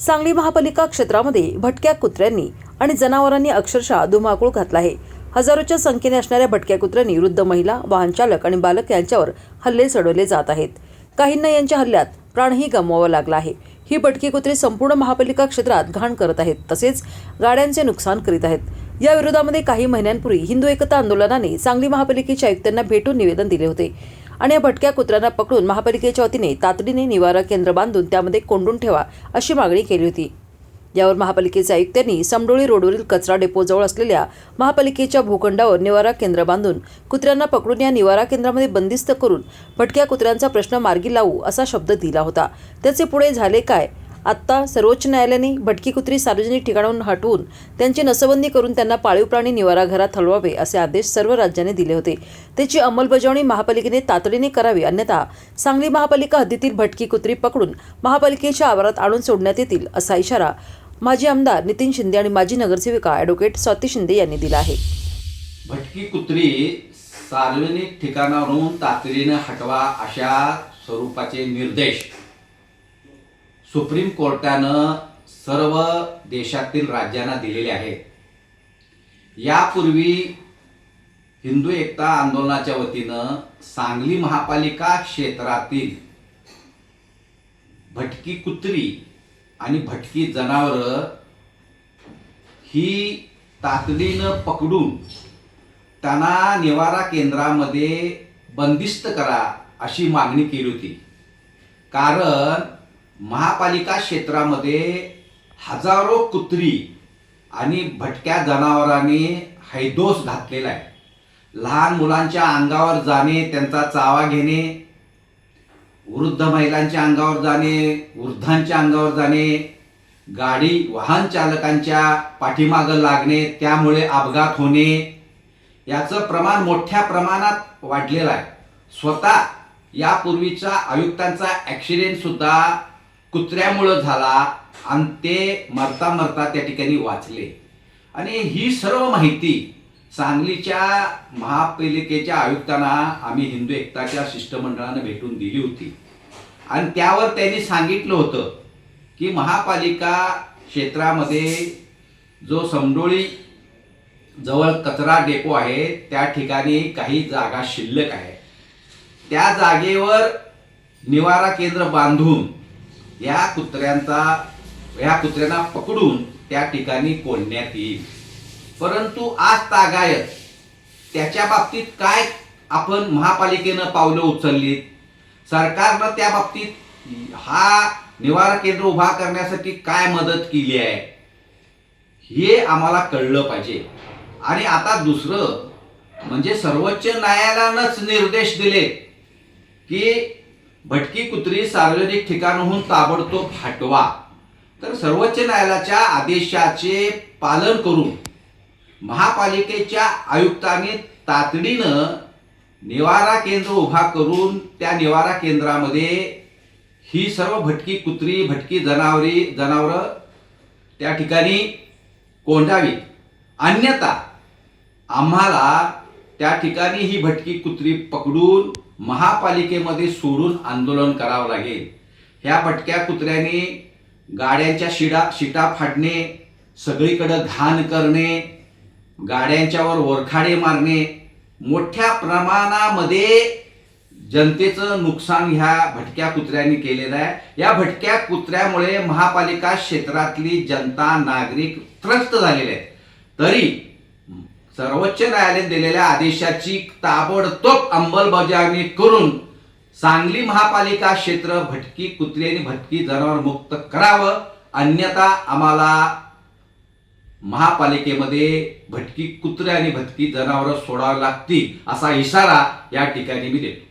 सांगली महापालिका क्षेत्रामध्ये भटक्या कुत्र्यांनी आणि जनावरांनी अक्षरशः धुमाकूळ घातला आहे. हजारोच्या संख्येने असणाऱ्या भटक्या कुत्र्यांनी वृद्ध महिला वाहनचालक आणि बालक यांच्यावर हल्ले चढवले जात आहेत. काहींना यांच्या हल्ल्यात प्राणही गमवावा लागला आहे. ही भटकी कुत्रे संपूर्ण महापालिका क्षेत्रात घाण करत आहेत तसेच गाड्यांचे नुकसान करीत आहेत. या विरोधामध्ये काही महिन्यांपूर्वी हिंदू एकता आंदोलनाने सांगली महापालिकेच्या आयुक्तांना भेटून निवेदन दिले होते. आणि या भटक्या कुत्र्यांना पकडून महापालिकेच्या वतीने तातडीने निवारा केंद्र बांधून त्यामध्ये कोंडून ठेवा अशी मागणी केली होती. यावर महापालिकेचे आयुक्तांनी समडोळी रोडवरील कचरा डेपोजवळ असलेल्या महापालिकेच्या भूखंडावर निवारा केंद्र बांधून कुत्र्यांना पकडून या निवारा केंद्रामध्ये बंदिस्त करून भटक्या कुत्र्यांचा प्रश्न मार्गी लावू असा शब्द दिला होता. त्याचे पुढे झाले काय? आत्ता सर्वोच्च न्यायालयाने भटकी कुत्री सार्वजनिक ठिकाणाहून हटवून त्यांची नसबंदी करून त्यांना पाळीव प्राणी निवारा घरात हलवावे असे आदेश सर्व राज्याने दिले होते. त्याची अंमलबजावणी महापालिकेने तातडीने करावी अन्यथा सांगली महापालिका हद्दीतील भटकी कुत्री पकडून महापालिकेच्या आवारात आणून सोडण्यात येतील असा इशारा माजी आमदार नितीन शिंदे आणि माजी नगरसेविका ॲडव्होकेट स्वाती शिंदे यांनी दिला आहे. भटकी कुत्री सार्वजनिक ठिकाणावरून तातडीने हटवा अशा स्वरूपाचे निर्देश सुप्रीम कोर्टानं सर्व देशातील राज्यांना दिलेले आहेत. यापूर्वी हिंदू एकता आंदोलनाच्या वतीनं सांगली महापालिका क्षेत्रातील भटकी कुत्री आणि भटकी जनावरं ही तातडीनं पकडून त्यांना निवारा केंद्रामध्ये बंदिस्त करा अशी मागणी केली होती. कारण महापालिका क्षेत्रामध्ये हजारो कुत्री आणि भटक्या जनावरांनी हैदोस घातलेला आहे. लहान मुलांच्या अंगावर जाणे त्यांचा चावा घेणे वृद्ध महिलांच्या अंगावर जाणे वृद्धांच्या अंगावर जाणे गाडी वाहन चालकांच्या पाठीमागं लागणे त्यामुळे अपघात होणे याचं प्रमाण मोठ्या प्रमाणात वाढलेलं आहे. स्वतः यापूर्वीचा आयुक्तांचा ॲक्सिडेंटसुद्धा कुत्र्यामुळं झाला आणि ते मरता मरता त्या ठिकाणी वाचले. आणि ही सर्व माहिती सांगलीच्या महापालिकेच्या आयुक्तांना आम्ही हिंदू एकताच्या शिष्टमंडळानं भेटून दिली होती. आणि त्यावर त्यांनी सांगितलं होतं की महापालिका क्षेत्रामध्ये जो समडोळी जवळ कचरा डेपो आहे त्या ठिकाणी काही जागा शिल्लक आहे. त्या जागेवर निवारा केंद्र बांधून या कुत्र्यांचा या कुत्र्यांना पकडून त्या ठिकाणी कोंडण्यात येईल. परंतु आज तागायत त्याच्या बाबतीत काय आपण महापालिकेनं पावलं उचललीत? सरकारनं त्या बाबतीत हा निवारा केंद्र उभा करण्यासाठी काय मदत केली आहे? हे आम्हाला कळलं पाहिजे. आणि आता दुसरं म्हणजे सर्वोच्च न्यायालयानंच निर्देश दिले की भटकी कुत्री सार्वजनिक ठिकाणहून ताबडतोब हटवा. तर सर्वोच्च न्यायालयाच्या आदेशाचे पालन करून महापालिकेच्या आयुक्तांनी तातडीनं निवारा केंद्र उभा करून त्या निवारा केंद्रामध्ये ही सर्व भटकी कुत्री भटकी जनावरी जनावरं त्या ठिकाणी कोंडावी. अन्यथा आम्हाला त्या ठिकाणी ही भटकी कुत्री पकडून महापालिकेमध्ये सोडून आंदोलन करावं लागेल. ह्या भटक्या कुत्र्यांनी गाड्यांच्या शिडा शिटा फाडणे सगळीकडं घाण करणे गाड्यांच्यावर वरखाडे मारणे मोठ्या प्रमाणामध्ये जनतेचं नुकसान ह्या भटक्या कुत्र्यांनी केलेलं आहे. या भटक्या कुत्र्यामुळे महापालिका क्षेत्रातली जनता नागरिक त्रस्त झालेले आहेत. तरी सर्वोच्च न्यायालयाने दिलेल्या आदेशाची ताबडतोब अंमलबजावणी करून सांगली महापालिका क्षेत्र भटकी कुत्री आणि भटकी जनावर मुक्त करावं. अन्यथा आम्हाला महापालिकेमध्ये भटकी कुत्रे आणि भटकी जनावरं सोडावं लागतील असा इशारा या ठिकाणी मी देतो.